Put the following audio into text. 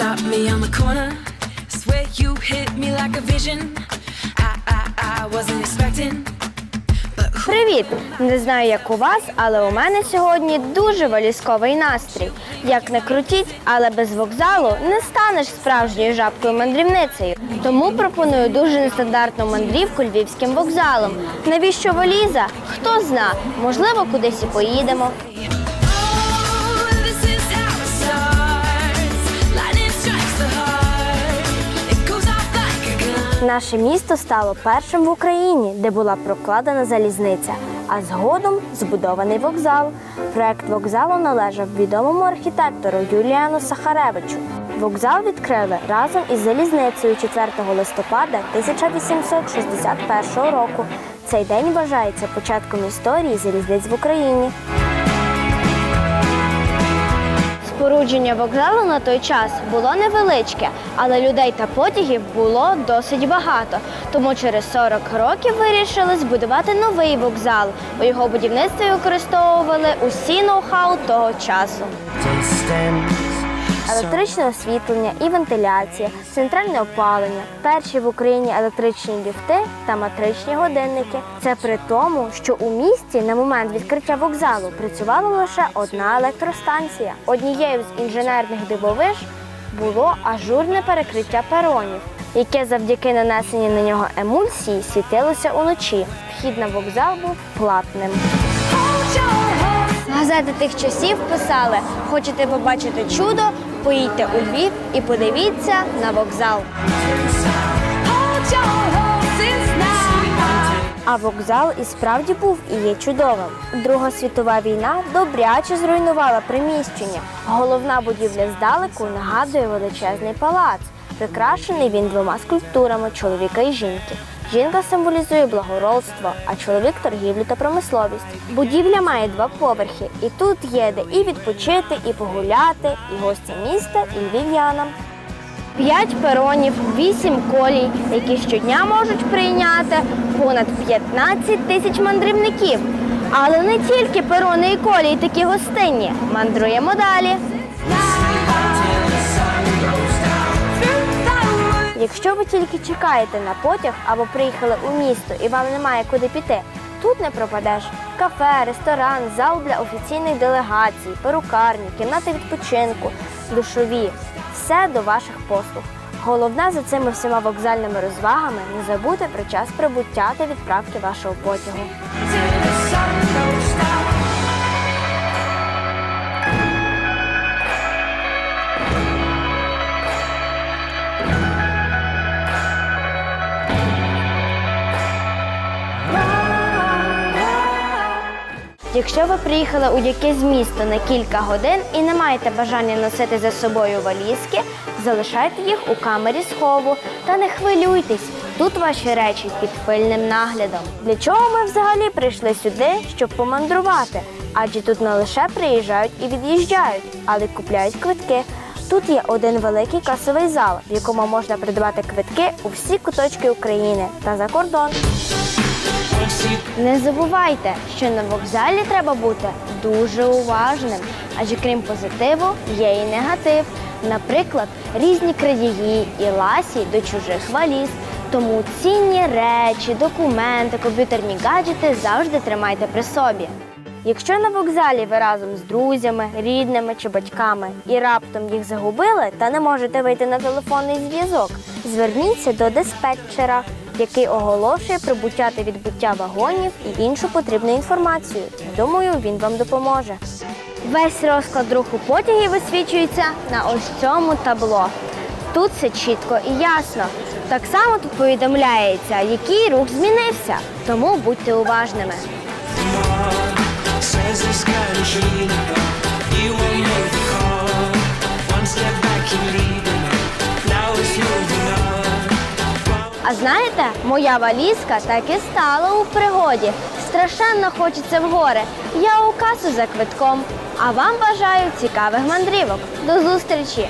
me on the corner. Swear you hit me like a vision. I, I, I wasn't expecting. Привіт! Не знаю, як у вас, але у мене сьогодні дуже валізковий настрій. Як не крутіть, але без вокзалу не станеш справжньою жабкою мандрівницею. Тому пропоную дуже нестандартну мандрівку львівським вокзалом. Навіщо валіза? Хто зна, можливо, кудись і поїдемо. Наше місто стало першим в Україні, де була прокладена залізниця, а згодом збудований вокзал. Проект вокзалу належав відомому архітектору Юліану Сахаревичу. Вокзал відкрили разом із залізницею 4 листопада 1861 року. Цей день вважається початком історії залізниць в Україні. Спорудження вокзалу на той час було невеличке, але людей та потягів було досить багато. Тому через 40 років вирішили збудувати новий вокзал. У його будівництві використовували усі ноу-хау того часу. Електричне освітлення і вентиляція, центральне опалення, перші в Україні електричні ліфти та матричні годинники. Це при тому, що у місті на момент відкриття вокзалу працювала лише одна електростанція. Однією з інженерних дивовиж було ажурне перекриття перонів, яке завдяки нанесенню на нього емульсії світилося уночі. Вхід на вокзал був платним. Газети тих часів писали: хочете побачити чудо, поїдьте у Львів і подивіться на вокзал. А вокзал і справді був і є чудовим. Друга світова війна добряче зруйнувала приміщення. Головна будівля здалеку нагадує величезний палац. Прикрашений він двома скульптурами чоловіка і жінки. Жінка символізує благородство, а чоловік торгівлю та промисловість. Будівля має два поверхи, і тут є де і відпочити, і погуляти, і гості міста, і львів'янам. П'ять перонів, вісім колій, які щодня можуть прийняти понад 15 тисяч мандрівників. Але не тільки перони і колії такі гостинні. Мандруємо далі. Якщо ви тільки чекаєте на потяг або приїхали у місто і вам немає куди піти, тут не пропадеш. Кафе, ресторан, зал для офіційних делегацій, перукарні, кімнати відпочинку, душові все до ваших послуг. Головне за цими всіма вокзальними розвагами не забути про час прибуття та відправки вашого потягу. Якщо ви приїхали у якесь місто на кілька годин і не маєте бажання носити за собою валізки, залишайте їх у камері схову та не хвилюйтесь. Тут ваші речі під пильним наглядом. Для чого ми взагалі прийшли сюди, щоб помандрувати? Адже тут не лише приїжджають і від'їжджають, але й купляють квитки. Тут є один великий касовий зал, в якому можна придбати квитки у всі куточки України та за кордон. Не забувайте, що на вокзалі треба бути дуже уважним, адже крім позитиву є і негатив. Наприклад, різні крадії і ласі до чужих валіз. Тому цінні речі, документи, комп'ютерні гаджети завжди тримайте при собі. Якщо на вокзалі ви разом з друзями, рідними чи батьками і раптом їх загубили та не можете вийти на телефонний зв'язок, зверніться до диспетчера, який оголошує прибуття та відбуття вагонів і іншу потрібну інформацію. Думаю, він вам допоможе. Весь розклад руху потягів висвічується на ось цьому табло. Тут все чітко і ясно. Так само тут повідомляється, який рух змінився, тому будьте уважними. Says make А знаєте, моя валізка так і стала у пригоді. Страшенно хочеться в гори. Я у касу за квитком. А вам бажаю цікавих мандрівок. До зустрічі!